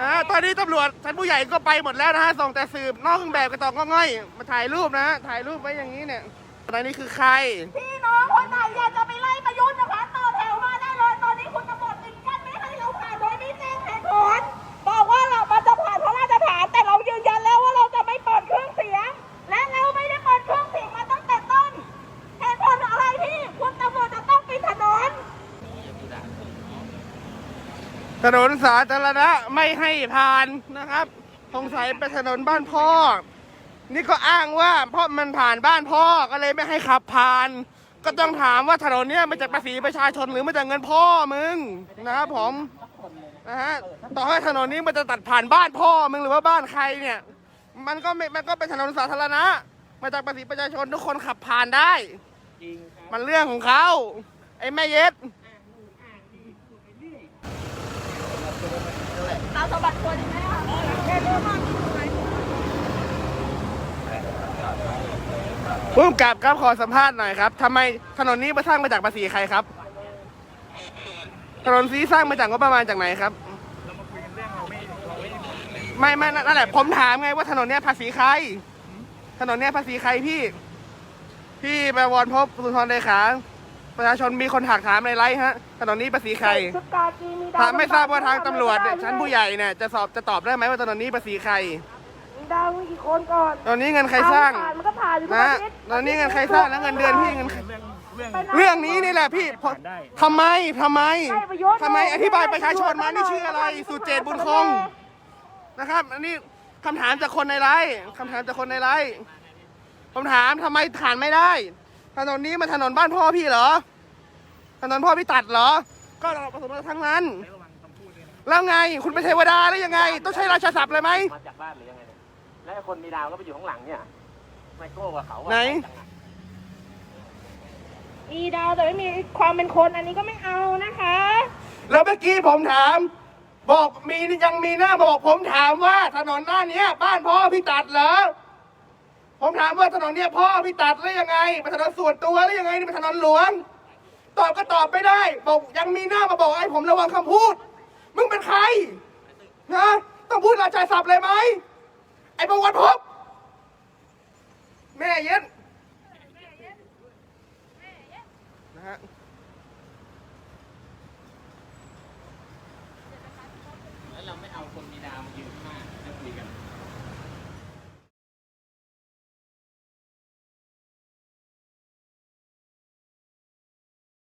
นะตอนนี้ตำรวจชั้นผู้ใหญ่ก็ไปหมดแล้วนะฮะส่งแต่สืบนอกเครื่องแบบกระตองก็ง่อย มาถ่ายรูปนะฮะถ่ายรูปไว้อย่างนี้เนี่ยตอนนี้คือใคร พี่น้องคนไหนอยากจะไปไล่ประยุทธ์นะคะ ถนนสาธารณะไม่ให้ผ่านนะครับสงสัยเป็นถนนบ้านพ่อ นี่ก็อ้างว่าเพราะมันผ่านบ้านพ่อก็เลยไม่ให้ขับผ่าน ก็ต้องถามว่าถนนเนี้ยมาจากภาษีประชาชนหรือมาจากเงินพ่อมึงนะครับผมนะฮะต่อให้ถนนนี้มันจะตัดผ่านบ้านพ่อมึงหรือว่าบ้านใครเนี่ย มันก็ไม่มันก็เป็นถนนสาธารณะ มาจากภาษีประชาชนทุกคนขับผ่านได้ มันเรื่องของเขาไอ้แม่เย็ด ตา สะบัดตัวดีไหมคะเร็วๆมากผู้กำกับครับขอสัมภาษณ์หน่อยครับทำไมถนนนี้มาสร้างมาจากภาษีใครครับ ถนนนี้สร้างมาจากงบประมาณจากไหนครับ ไม่ไม่นั่นแหละผมถามไงว่าถนนเนี้ยภาษีใคร ถนนเนี้ยภาษีใครพี่ พี่ประวรพบสุนทรเลขา ประชาชนมีคนถากถามในไลฟ์ฮะถนนนี้ภาษีใครชุดกากีมีดาวถามไม่ทราบว่าทางตำรวจเนี่ยชั้นผู้ใหญ่เนี่ยจะสอบจะตอบได้ไหมว่าถนนนี้ภาษีใครมีดาวมีกี่คนก่อนตอนนี้เงินใครสร้างผ่นมันก็ผ่านอยู่ทุกนะอาทิตย์ตอนนี้เงินใครสร้างแล้วเงินเดือนพี่เงินใครเรื่องเรื่องนี้นี่แหละพี่พอทำไมทำไมได้ประโยชน์ทำไมอธิบายประชาชนมานี่ชื่ออะไร สุเจตบุญคงนะครับ อันนี้คำถามจากคนในไลฟ์คำถามจากคนในไลฟ์ผมถามทำไมผ่านไม่ได้ ถนนนี้มันถนนบ้านพ่อพี่เหรอ ถนนพ่อพี่ตัดเหรอ ก็เราผสมกันทั้งนั้น แล้วไง คุณเป็นเทวดาหรือยังไง ต้องใช้ราชาศัพท์เลยไหม มาจากบ้านหรือยังไงเนี่ยแล้วไอ้คนมีดาวก็ไปอยู่ข้างหลังเนี่ย ไมโก้กับเขาอะไหนมีดาวแต่ไม่มีความเป็นคนอันนี้ก็ไม่เอานะคะ แล้วเมื่อกี้ผมถาม บอกมียังมีหน้าบอกผมถามว่าถนนหน้าเนี้ย บ้านพ่อพี่ตัดเหรอ ผมถามว่าถนนเนี้ยพ่อพี่ตัดหรือยังไงเป็นถนนส่วนตัวหรือยังไงนี่เป็นถนนหลวง ตอบก็ตอบไม่ได้ บอกยังมีหน้ามาบอกให้ผมระวังคำพูด มึงเป็นใครนะต้องพูดราชาศัพท์เลยไหมไอ้ประวัติพบ แม่เย็นนะฮะแล้วเราไม่เอาคนมีดาวมายืนข้างหน้าแล้วคุยกัน